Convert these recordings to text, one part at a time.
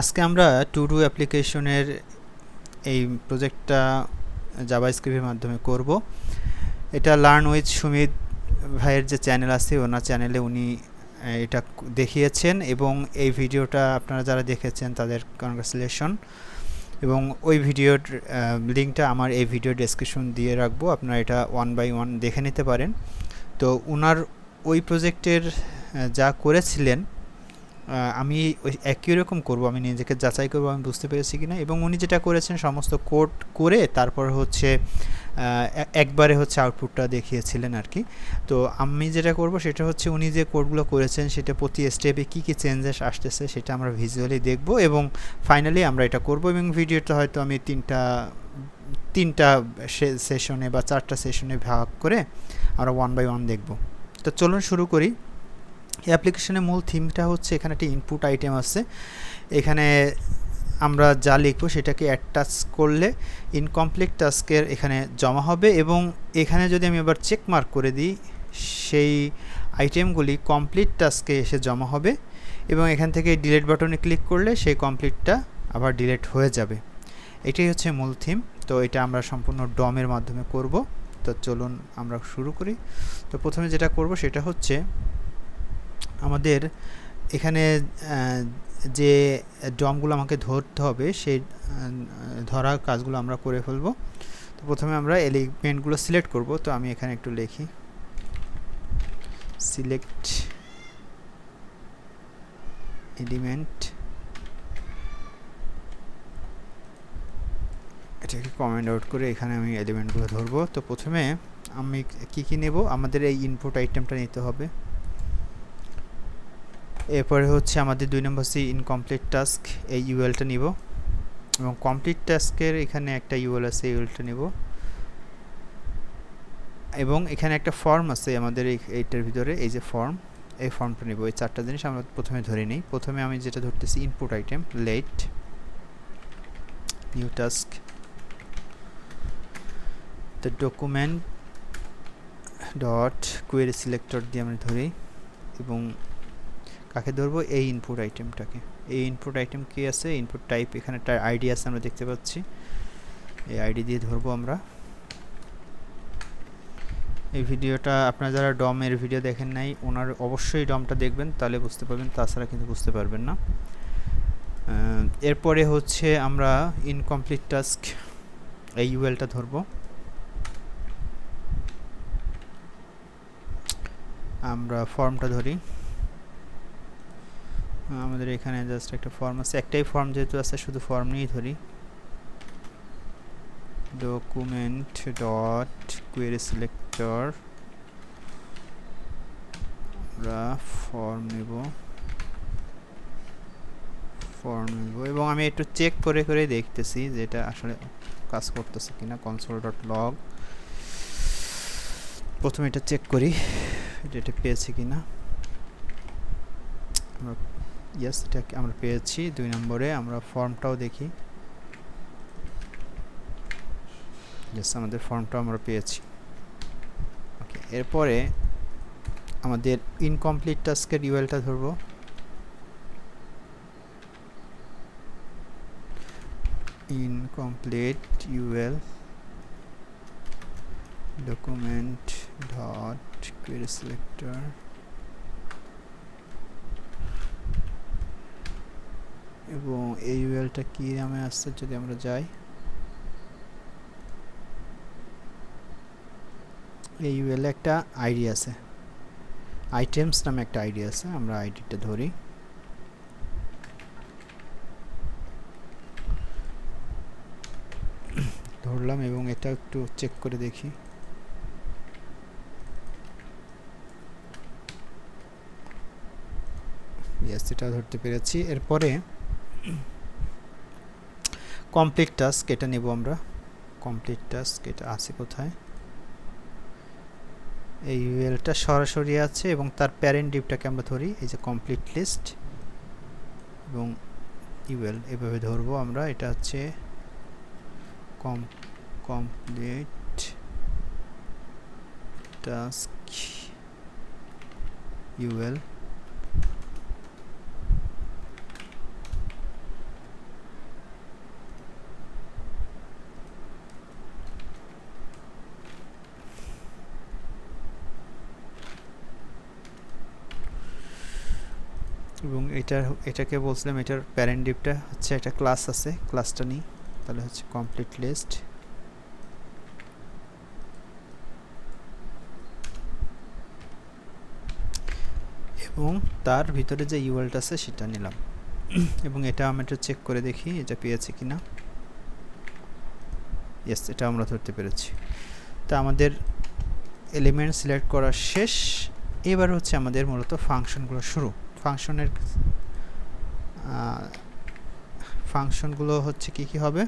আজকে আমরা to do অ্যাপ্লিকেশনের এই প্রজেক্টটা জাভা স্ক্রিপ্টের মাধ্যমে করব। এটা লার্ন উইথ সুমিত ভাইয়ের যে চ্যানেল আছে, ওনার চ্যানেলে উনি এটা দেখিয়েছেন এবং এই ভিডিওটা আপনারা যারা দেখেছেন তাদের কনগ্রাচুলেশন। এবং ওই ভিডিওর লিঙ্কটা আমার এই ভিডিও ডেসক্রিপশন দিয়ে রাখব, আপনারা এটা ওয়ান বাই ওয়ান দেখে নিতে পারেন। তো ওনার ওই প্রজেক্টের যা করেছিলেন আমি একই রকম করব, আমি নিজেকে যাচাই করব, আমি বুঝতে পেরেছি কিনা। এবং উনি যেটা করেছেন, সমস্ত কোড করে তারপর হচ্ছে একবারে হচ্ছে আউটপুটটা দেখিয়েছিলেন আর কি। তো আমি যেটা করব, সেটা হচ্ছে উনি যে কোডগুলো করেছেন, সেটা প্রতি স্টেপে কী কী চেঞ্জেস আসতেছে, সেটা আমরা ভিজুয়ালি দেখব এবং ফাইনালি আমরা এটা করব। এবং ভিডিওটা হয়তো আমি তিনটা তিনটা সেশনে বা চারটা সেশনে ভাগ করে আমরা ওয়ান বাই ওয়ান দেখব। তো চলুন শুরু করি। অ্যাপ্লিকেশনের মূল থিমটা হচ্ছে এখানে একটা ইনপুট আইটেম আছে। এখানে আমরা যা লিখব সেটাকে অ্যাড টাচ করলে ইনকমপ্লিট টাস্কের এখানে জমা হবে এবং এখানে যদি আমি আবার চেক মার্ক করে দিই, সেই আইটেমগুলি কমপ্লিট টাস্কে এসে জমা হবে এবং এখান থেকে ডিলেট বাটনে ক্লিক করলে সেই কমপ্লিটটা আবার ডিলেট হয়ে যাবে। এটাই হচ্ছে মূল থিম তো এটা আমরা সম্পূর্ণ ডমের মাধ্যমে করব। তো চলুন আমরা শুরু করি। তো প্রথমে যেটা করব সেটা হচ্ছে আমাদের এখানে যে ডমগুলো আমাকে ধরতে হবে, সেই ধরার কাজগুলো আমরা করে ফেলব। তো প্রথমে আমরা এলিমেন্টগুলো সিলেক্ট করব। তো আমি এখানে একটু লিখি। Select element. এটাকে কমেন্ট আউট করে এখানে আমি এলিমেন্টগুলো ধরবো। তো প্রথমে আমি কি কি নেব? আমাদের এই ইনপুট আইটেমটা নিতে হবে। এরপরে হচ্ছে আমাদের দুই নম্বর সি ইনকমপ্লিট টাস্ক এই ইউএলটা নিব। এবং কমপ্লিট টাস্কের এখানে একটা ইউএল আছে ইউএলটা নিব। এবং এখানে একটা ফর্ম আছে আমাদের এই এইটার ভিতরে, এই যে ফর্ম এই ফর্মটা নিব। এই চারটা জিনিস আমরা প্রথমে ধরে নিই। প্রথমে আমি যেটা ধরতেছি input item let new task the document dot query selector দিয়ে আমরা ধরি। এবং কাকে ধরবো? এই ইনপুট আইটেমটাকে এই ইনপুট আইটেম কী আছে? ইনপুট টাইপ এখানে একটা আইডি আছে আমরা দেখতে পাচ্ছি। এই আইডি দিয়ে ধরবো আমরা। এই ভিডিওটা আপনারা যারা ডমের ভিডিও দেখেন নাই, ওনার অবশ্যই ডমটা দেখবেন, তাহলে বুঝতে পারবেন, তাছাড়া কিন্তু বুঝতে পারবেন না। এরপরে হচ্ছে আমরা ইনকমপ্লিট টাস্ক এই ইউএলটা ধরবো। আমরা ফর্মটা ধরি। আমাদের এখানে জাস্ট একটা ফর্ম আছে। একটাই ফর্ম যেহেতু আছে, শুধু ফর্ম নিয়েই ধরি। ডকুমেন্ট ডট কোয়েরি সিলেক্টর আমরা ফর্ম নেব। ফর্ম নেব। এবং আমি একটু চেক করে করে দেখতেছি যে এটা আসলে কাজ করতেছে কিনা। কনসোল ডট লগ প্রথমে এটা চেক করি এটা পেয়েছি কিনা। আমরা ইয়েস এটা আমরা পেয়েছি। দুই নম্বরে আমরা ফর্মটাও দেখি। ইয়েস আমাদের ফর্মটাও আমরা পেয়েছি। ওকে এরপরে আমাদের ইনকমপ্লিট টাস্কের ইউএলটা ধরবো। Incomplete UL document dot query selector এবং এই ইউএলটা কি নামে আসছে যদি আমরা যাই? এই ইউএল একটা আইডি আছে। আইটেমস নামে একটা আইডি আছে, আমরা আইডিটা ধরি। ধরলাম এবং এটা একটু চেক করে দেখি। ইয়েস এটা ধরতে পেরেছি। এরপরে কমপ্লিট টাস্ক এটা নেব আমরা। কমপ্লিট টাস্ক এটা আছে কোথায়? এই ইউএলটা সরাসরি আছে এবং তার প্যারেন্ট ডিপটাকে আমরা ধরি, এই যে কমপ্লিট লিস্ট এবং ইউএল এভাবে ধরবো আমরা, এটা হচ্ছে কম কমপ্লিট টাস্ক ইউএল এবং এটা এটাকে বলছিলাম, এটার প্যারেন্ট ডিপটা হচ্ছে একটা ক্লাস আছে ক্লাসটা নিই। তাহলে হচ্ছে কমপ্লিট লিস্ট এবং তার ভিতরে যে ইউএলটা আছে, সেটা নিলাম। এবং এটা আমি একটু চেক করে দেখি, এটা পেয়েছে কি না ইয়েস এটা আমরা ধরতে পেরেছি। তা আমাদের এলিমেন্ট সিলেক্ট করা শেষ। এবার হচ্ছে আমাদের মূলত ফাংশনগুলো শুরু। ফাংশনের ফাংশনগুলো হচ্ছে কি কি হবে?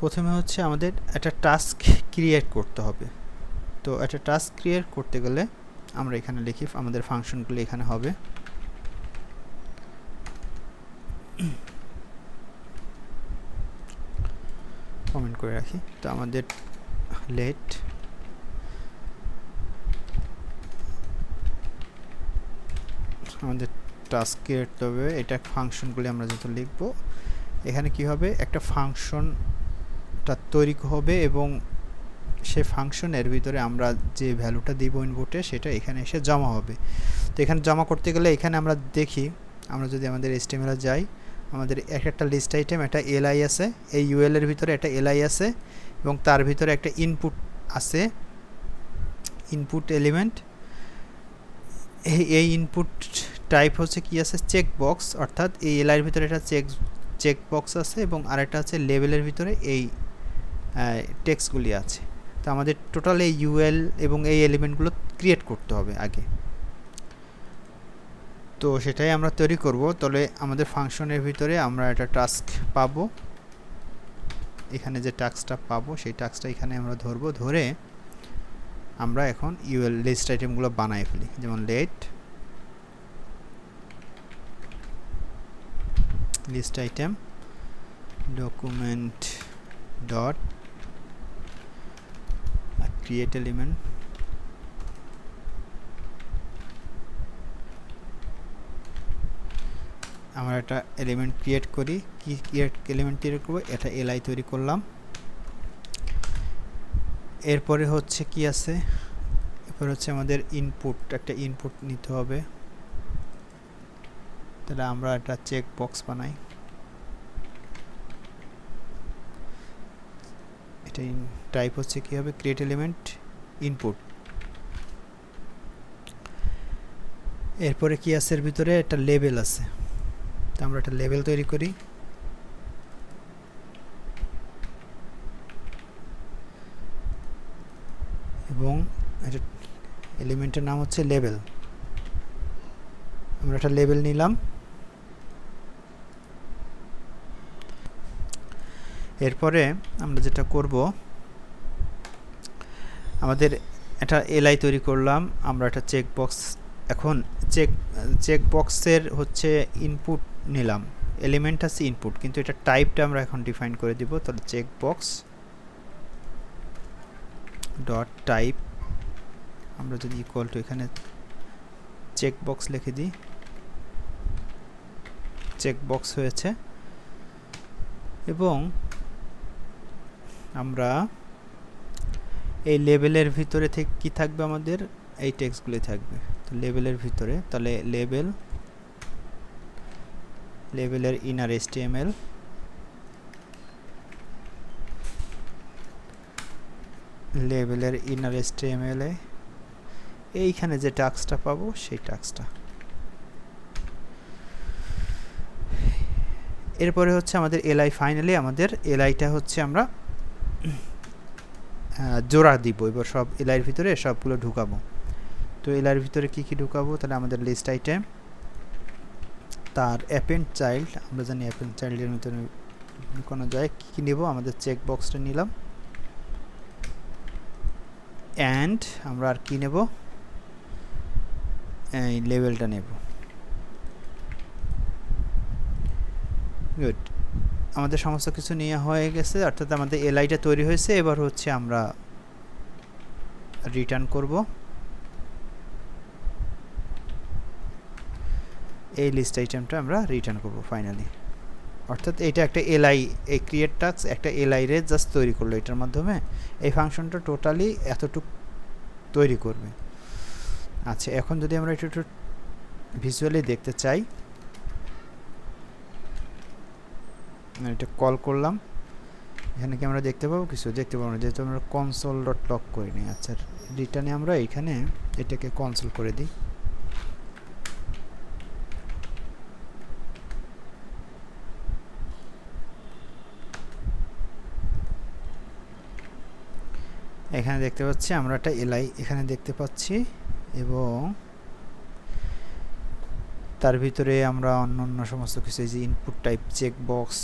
প্রথমে হচ্ছে আমাদের একটা টাস্ক ক্রিয়েট করতে হবে। তো একটা টাস্ক ক্রিয়েট করতে গেলে আমরা এখানে লিখি আমাদের ফাংশনগুলো এখানে হবে। কমেন্ট করে রাখি। তো আমাদের লেট আমাদের টাস্ক ক্রিয়েট হবে, এটা ফাংশনগুলি আমরা যেহেতু লিখব, এখানে কি হবে? একটা ফাংশনটা তৈরি হবে এবং সে ফাংশনের ভিতরে আমরা যে ভ্যালুটা দিব ইনপুটে সেটা এখানে এসে জমা হবে। তো এখানে জমা করতে গেলে এখানে আমরা দেখি, আমরা যদি আমাদের এস্টিমেলে যাই, আমাদের এক একটা লিস্ট আইটেম একটা এলআই আছে, এই ইউএল এর ভিতরে একটা এলআই আছে এবং তার ভিতরে একটা ইনপুট আছে ইনপুট এলিমেন্ট এই ইনপুট টাইপ হচ্ছে কি আছে? চেক বক্স অর্থাৎ এই এলআইয়ের ভিতরে একটা চেক চেক বক্স আছে এবং আরেকটা আছে লেভেলের ভিতরে এই টেক্সটগুলি আছে। তো আমাদের টোটাল এই ইউএল এবং এই এলিমেন্টগুলো ক্রিয়েট করতে হবে আগে। তো সেটাই আমরা তৈরি করব। তাহলে আমাদের ফাংশনের ভিতরে আমরা একটা টাস্ক পাবো। এখানে যে টাস্কটা পাবো, সেই টাস্কটা এখানে আমরা ধরবো। ধরে আমরা এখন ইউএল লিস্ট আইটেমগুলো বানাই ফেলি। যেমন let list item document dot create element. আমরা একটা এলিমেন্ট ক্রিয়েট করি, কি ক্রিয়েট এলিমেন্ট ক্রিয়েট করব? এটা এলআই তৈরি করলাম। এরপরে হচ্ছে কি আছে? এরপর হচ্ছে আমাদের ইনপুট একটা ইনপুট নিতে হবে। তাহলে আমরা একটা চেক বক্স বানাই। এটা টাইপ হচ্ছে কি হবে? ক্রিয়েট এলিমেন্ট ইনপুট এরপরে কি আছে এর ভিতরে? একটা লেবেল আছে। তো আমরা একটা লেবেল তৈরি করি। এবং এটা এলিমেন্টের নাম হচ্ছে লেবেল আমরা একটা লেবেল নিলাম। এরপরে আমরা যেটা করব, আমাদের একটা এলআই তৈরি করলাম, আমরা একটা চেক বক্স এখন চেক চেক বক্সের হচ্ছে ইনপুট নিলাম। এলিমেন্ট আছে ইনপুট কিন্তু এটা টাইপটা আমরা এখন ডিফাইন করে দিব, তাহলে চেক বক্স ডট টাইপ আমরা যদি ইকুয়াল টু এখানে চেক বক্স লিখে দিই চেক বক্স হয়েছে। এবং আমরা এই লেবেলের ভিতরে থেকে কি থাকবে আমাদের? এই টেক্সটগুলি থাকবে। তো লেবেলের ভিতরে, তাহলে লেবেল, লেবেলের ইনার এসটিএমএল লেবেলের ইনার এসটিএমএল এ এইখানে যে টাক্সটা পাবো, সেই টাক্সটা এরপরে হচ্ছে আমাদের এলআই ফাইনালি আমাদের এলআইটা হচ্ছে আমরা জোড়া দিব। এবার সব এলআইয়ের ভিতরে সবগুলো ঢুকাবো। তো এলআইয়ের ভিতরে কি কি ঢুকাবো? তাহলে আমাদের লিস্ট আইটেম তার অ্যাপেন্ড চাইল্ড আমরা জানি অ্যাপেন্ট চাইল্ডের ভিতরে কোনো যায়, কী কী নেব? আমাদের চেক বক্সটা নিলাম। অ্যান্ড আমরা আর কী নেব? এই লেভেলটা নেব। গুড আমাদের সমস্ত কিছু নিয়ে হয়ে গেছে, অর্থাৎ আমাদের এলআইটা তৈরি হয়েছে, এবার হচ্ছে আমরা রিটার্ন করব। এই লিস্ট আইটেমটা আমরা রিটার্ন করব ফাইনালি অর্থাৎ এটা একটা এলআই, এই ক্রিয়েট টাক্স একটা এলআই রে জাস্ট তৈরি করল এটার মাধ্যমে। এই ফাংশনটা টোটালি এতটুক তৈরি করবে। আচ্ছা এখন যদি আমরা একটু একটু ভিজুয়ালি দেখতে চাই। এটা কল করলাম। এখানে কি আমরা দেখতে পাবো? কিছু দেখতে পাবো না। যেহেতু আমরা কনসোল ডট লক করিনি। আচ্ছা রিটার্নে আমরা এখানে এটাকে কনসোল করে দিই। এখানে দেখতে পাচ্ছি আমরা একটা এলআই এখানে দেখতে পাচ্ছি এবং তার ভিতরে আমরা অন্য অন্য সমস্ত কিছু যে ইনপুট টাইপ চেক বক্স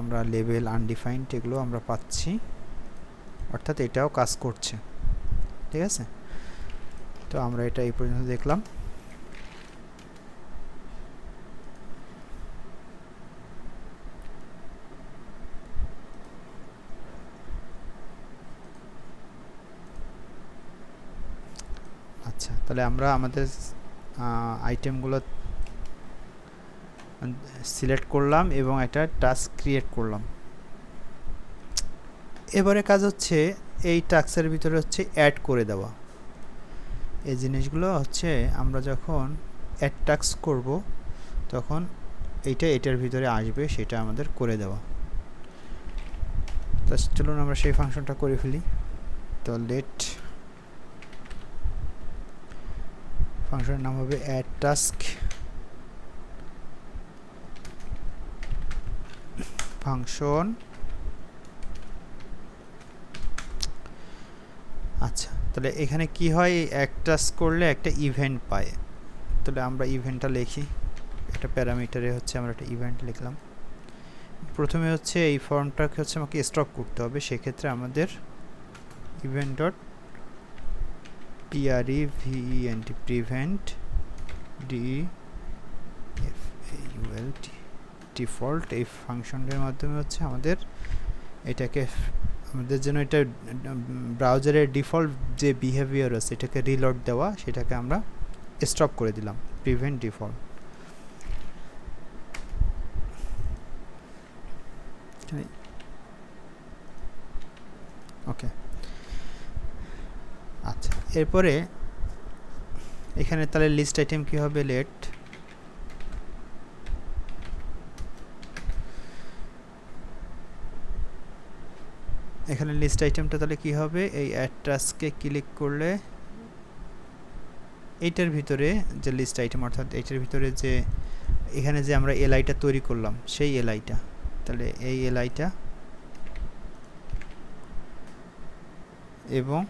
আমরা লেভেল আনডিফাইন্ড এগুলো আমরা পাচ্ছি। অর্থাৎ এটাও কাজ করছে। ঠিক আছে? তো আমরা এটা এই পর্যন্ত দেখলাম। আচ্ছা তাহলে আমরা আমাদের আইটেমগুলো সিলেক্ট করলাম এবং একটা টাস্ক ক্রিয়েট করলাম। এবারে কাজ হচ্ছে এই টাস্কের ভিতরে হচ্ছে অ্যাড করে দেওয়া। এই জিনিসগুলো হচ্ছে আমরা যখন অ্যাড টাস্ক করব, তখন এইটা এটার ভিতরে আসবে, সেটা আমাদের করে দেওয়া। তো চলুন আমরা সেই ফাংশনটা করে ফেলি। তো লেট ফাংশনের নাম হবে অ্যাড টাস্ক ফাংশন আচ্ছা তাহলে এখানে কি হয়? এক টাস্ক করলে একটা ইভেন্ট পায়। তাহলে আমরা ইভেন্টটা লিখি। একটা প্যারামিটারে হচ্ছে আমরা একটা ইভেন্ট লিখলাম। প্রথমে হচ্ছে এই ফর্মটাকে হচ্ছে আমাকে স্টপ করতে হবে। সেক্ষেত্রে আমাদের event dot PRE VNT prevent D F ULT default এই ফাংশনের মাধ্যমে হচ্ছে আমাদের এটাকে আমাদের জন্য এটা ব্রাউজারের ডিফল্ট যে বিহেভিয়ার আছে, এটাকে রিলোড দেওয়া, সেটাকে আমরা স্টপ করে দিলাম প্রিভেন্ট ডিফল্ট ওকে আচ্ছা এরপরে এখানে তাহলে লিস্ট আইটেম কি হবে? লেট এখানে লিস্ট আইটেমটা তাহলে কি হবে? এই অ্যাড টাস্কে ক্লিক করলে এইটার ভিতরে যে লিস্ট আইটেম অর্থাৎ এইটার ভিতরে যে এখানে যে আমরা এলআইটা তৈরি করলাম, সেই এলআইটা তাহলে এই এলআইটা এবং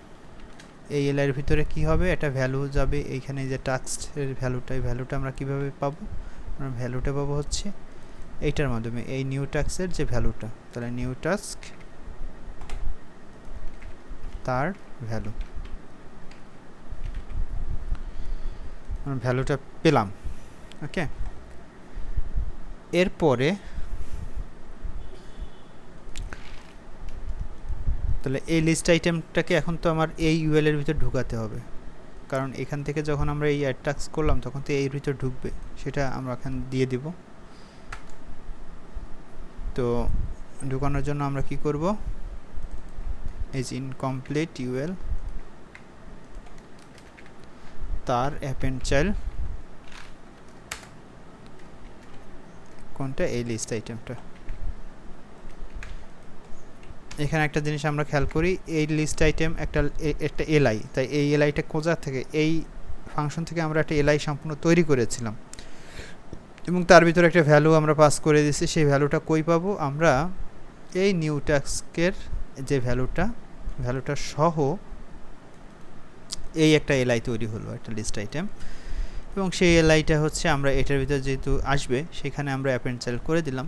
এই এলআইয়ের ভিতরে কি হবে? একটা ভ্যালু যাবে। এইখানে যে টাস্কের ভ্যালুটা এই ভ্যালুটা আমরা কীভাবে পাবো? আমরা ভ্যালুটা পাবো হচ্ছে এইটার মাধ্যমে, এই নিউ টাস্কের যে ভ্যালুটা তাহলে নিউ টাস্ক তার ভ্যালু ভ্যালুটা পেলাম ওকে এরপরে, তাহলে এই লিস্ট আইটেমটাকে এখন তো আমার এই ইউএল এর ভিতর ঢুকাতে হবে। কারণ এখান থেকে যখন আমরা এই অ্যাড টাক্স করলাম, তখন তো এর ভিতর ঢুকবে, সেটা আমরা এখান দিয়ে দিব। তো ঢুকানোর জন্য আমরা কি করব? Is incomplete UL তার অ্যাপেন্ড চাইল্ড কোনটা? এই লিস্ট আইটেমটা এখানে একটা জিনিস আমরা খেয়াল করি, এই লিস্ট আইটেম একটা একটা এলআই তাই এই এলআইটা কোজা থেকে? এই ফাংশন থেকে আমরা একটা এলআই সম্পূর্ণ তৈরি করেছিলাম। এবং তার ভিতরে একটা ভ্যালু আমরা পাস করে দিয়েছি, সেই ভ্যালুটা কই পাবো? আমরা এই নিউ ট্যাক্সকের যে ভ্যালুটা ভ্যালুটা সহ এই একটা এলআই তৈরি হলো একটা লিস্ট আইটেম এবং সেই এলআইটা হচ্ছে আমরা এটার ভিতরে যেহেতু আসবে, সেখানে আমরা অ্যাপেন্ড চাইল্ড করে দিলাম।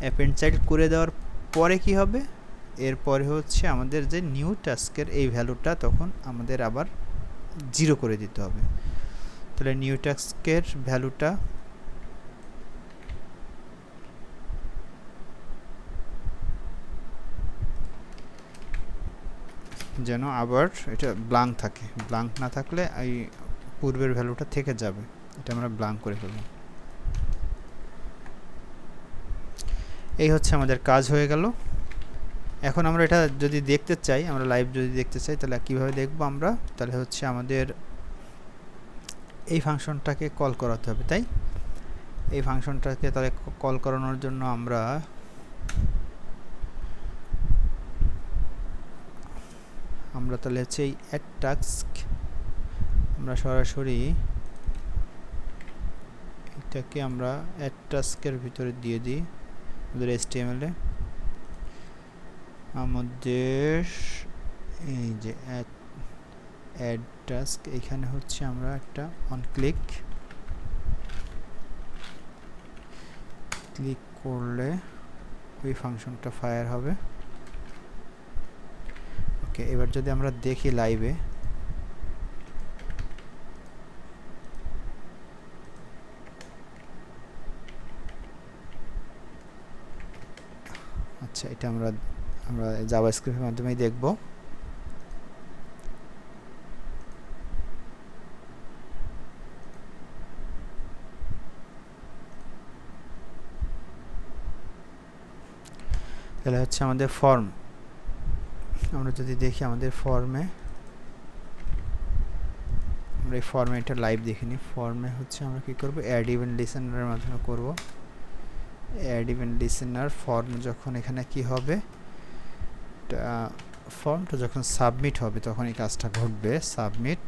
অ্যাপেন্ড চাইল্ড করে দেওয়ার পরে কি হবে? এরপরে হচ্ছে আমাদের যে নিউ টাস্কের এই ভ্যালুটা তখন আমাদের আবার জিরো করে দিতে হবে। তাহলে নিউ টাস্কের ভ্যালুটা যেন আবার এটা ব্লাঙ্ক থাকে। ব্লাঙ্ক না থাকলে এই পূর্বের ভ্যালুটা থেকে যাবে। এটা আমরা ব্লাঙ্ক করে ফেলব। এই হচ্ছে আমাদের কাজ হয়ে গেল। এখন আমরা এটা যদি দেখতে চাই, আমরা লাইভ যদি দেখতে চাই, তাহলে কীভাবে দেখব আমরা? তাহলে হচ্ছে আমাদের এই ফাংশনটাকে কল করাতে হবে, তাই? এই ফাংশনটাকে তাহলে কল করানোর জন্য আমরা আমরা তাহলে হচ্ছে এই অ্যাড টাস্ক আমরা সরাসরি এটাকে আমরা অ্যাড টাস্কের ভিতরে দিয়ে দিই আমাদের এসটিএমএলে আমাদের এই যে অ্যাড অ্যাড টাস্ক এখানে হচ্ছে আমরা একটা অন ক্লিক ক্লিক করলে ওই ফাংশনটা ফায়ার হবে। ওকে, এবার যদি আমরা দেখি লাইভে আচ্ছা এটা আমরা আমরা জাভাস্ক্রিপ্টের মাধ্যমেই দেখব। তাহলে হচ্ছে আমাদের ফর্ম আমরা যদি দেখি আমাদের ফর্মে আমরা এই ফর্মে এটা লাইভ দেখিনি। ফর্মে হচ্ছে আমরা কী করব? অ্যাড ইভেন্ট লিসেনারের মাধ্যমে করব। অ্যাড ইভেন্ট লিসেনার ফর্ম যখন এখানে কি হবে? ফর্মটা যখন সাবমিট হবে, তখন এই কাজটা ঘটবে। সাবমিট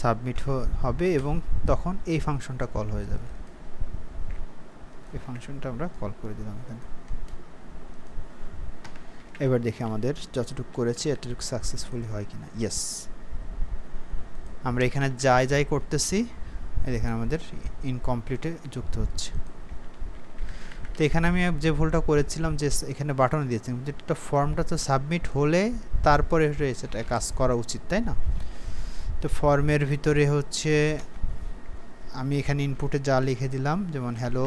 সাবমিট হবে এবং তখন এই ফাংশনটা কল হয়ে যাবে। এই ফাংশনটা আমরা কল করে দিলাম এখানে। এবার দেখি আমাদের যতটুকু করেছি, এতটুকু সাকসেসফুলি হয় কি না ইয়েস আমরা এখানে যাই যাই করতেছি এখানে আমাদের ইনকমপ্লিটে যুক্ত হচ্ছে। তো এখানে আমি যে ভুলটা করেছিলাম, যে এখানে বাটন দিয়েছিলাম যেটা ফর্মটা তো সাবমিট হলে তারপরে সেটা কাজ করা উচিত, তাই না? তো ফর্মের ভিতরে হচ্ছে আমি এখানে ইনপুটে যা লিখে দিলাম, যেমন হ্যালো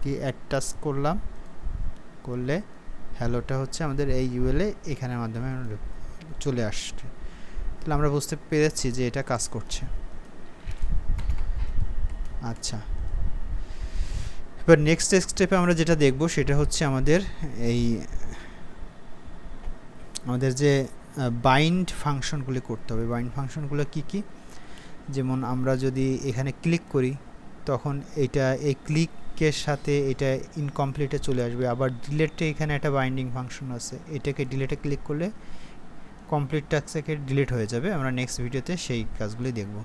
কি অ্যাড অ্যাটাচ করলাম, করলে হ্যালোটা হচ্ছে আমাদের এই ইউএলে এখানের মাধ্যমে চলে আসছে। তাহলে আমরা বুঝতে পেরেছি যে এটা কাজ করছে। আচ্ছা। এবার নেক্সট স্টেপে আমরা যেটা দেখব সেটা হচ্ছে আমাদের এই, আমাদের যে বাইন্ড ফাংশনগুলি করতে হবে। বাইন্ড ফাংশনগুলো কি কি? যেমন আমরা যদি এখানে ক্লিক করি, তখন এটা, এই ক্লিকের সাথে এটা ইনকমপ্লিটে চলে আসবে। আবার ডিলেটে এখানে একটা বাইন্ডিং ফাংশন আছে। এটাকে ডিলেটে ক্লিক করলে কমপ্লিট টাস্ক ডিলিট হয়ে যাবে। আমরা নেক্সট ভিডিওতে সেই কাজগুলি দেখব।